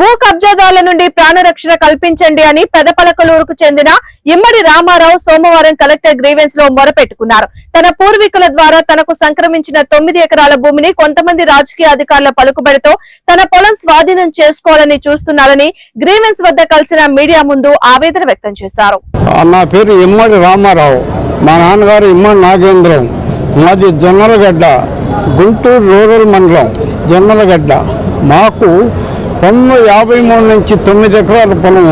భూ కబ్జాతాల నుండి ప్రాణరక్షణ కల్పించండి అని పెదపలకలూరుకు చెందిన ఇమ్మడి రామారావు సోమవారం కలెక్టర్ గ్రీవెన్స్లో మొరపెట్టుకున్నారు. తన పూర్వీకుల ద్వారా తనకు సంక్రమించిన తొమ్మిది ఎకరాల భూమిని కొంతమంది రాజకీయ అధికారుల పలుకుబడితో తన పొలం స్వాధీనం చేసుకోవాలని చూస్తున్నారని గ్రీవెన్స్ వద్ద కలిసిన మీడియా ముందు ఆవేదన వ్యక్తం చేశారు. నా పేరు ఇమ్మడి రామారావు. మా నాన్నగారు ఇమ్మడి నాగేంద్రం. మాది జొన్నలగడ్డ గుంటూరు రూరల్ మండలం జొన్నలగడ్డ. మాకు పంతొమ్మిది యాభై మూడు నుంచి తొమ్మిది ఎకరాల పొలం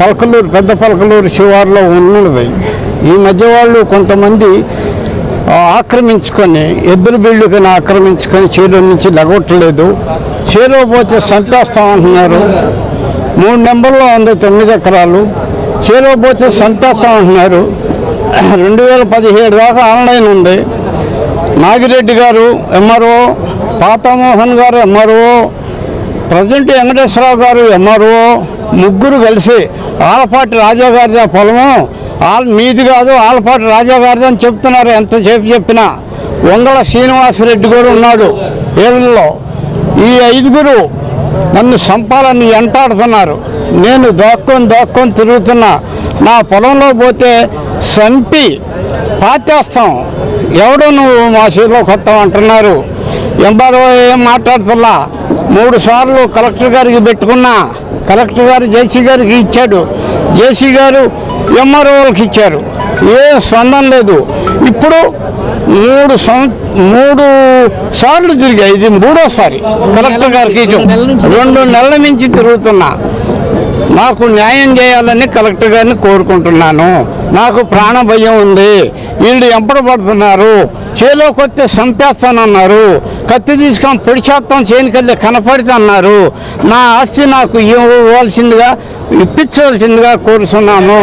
పలకలూరు పెద్ద పలకలూరు శివారులో ఉన్నది. ఈ మధ్య వాళ్ళు కొంతమంది ఆక్రమించుకొని ఎద్దుల బిల్లుకని ఆక్రమించుకొని చేలో నుంచి లగొట్టలేదు. చేలో పోతే సంపేస్తామంటున్నారు మూడు నెంబర్లో ఉంది తొమ్మిది ఎకరాలు. చేలో పోతే సంపేస్తామంటున్నారు రెండు వేల పదిహేడు దాకా ఆన్లైన్ ఉంది. నాగిరెడ్డి గారు ఎంఆర్ఓ పాతామోహన్ గారు ఎంఆర్ఓ ప్రజెంట్ వెంకటేశ్వరరావు గారు ఎంఆర్ఓ ముగ్గురు కలిసి ఆలపాటి రాజా గారిది పొలము. ఆల్ మీది కాదు ఆలపాటి రాజా గారిది అని చెప్తున్నారు. ఎంతసేపు చెప్పినా వంగళ శ్రీనివాసరెడ్డి కూడా ఉన్నాడు. ఏళ్ళలో ఈ ఐదుగురు నన్ను సంపాలని ఎంటాడుతున్నారు. నేను దోక్కొని దోక్కొని తిరుగుతున్నా. నా పొలంలో పోతే సంపి పాతేస్తాం. ఎవడో నువ్వు మా చేతిలో కొత్త అంటున్నారు. ఎంబారో ఏం మాట్లాడుతున్నా? మూడు సార్లు కలెక్టర్ గారికి పెట్టుకున్నా. కలెక్టర్ గారు జేసీ గారికి ఇచ్చాడు. జేసీ గారు ఎంఆర్ఓలకు ఇచ్చారు. ఏ స్పందన లేదు. ఇప్పుడు మూడు సం మూడు సార్లు తిరిగాయి. ఇది మూడోసారి కలెక్టర్ గారికి రెండు నెలల నుంచి తిరుగుతున్నా. నాకు న్యాయం చేయాలని కలెక్టర్ గారిని కోరుకుంటున్నాను. నాకు ప్రాణ భయం ఉంది. వీళ్ళు ఎంపడబడుతున్నారు చేలోకి వస్తే చంపేస్తానన్నారు. కత్తి తీసుకొని పొడిచేస్తాం చేనికెళ్ళి కనపడుతున్నారు అన్నారు. నా ఆస్తి నాకు ఇవ్వవలసిందిగా ఇప్పించవలసిందిగా కోరుతున్నాను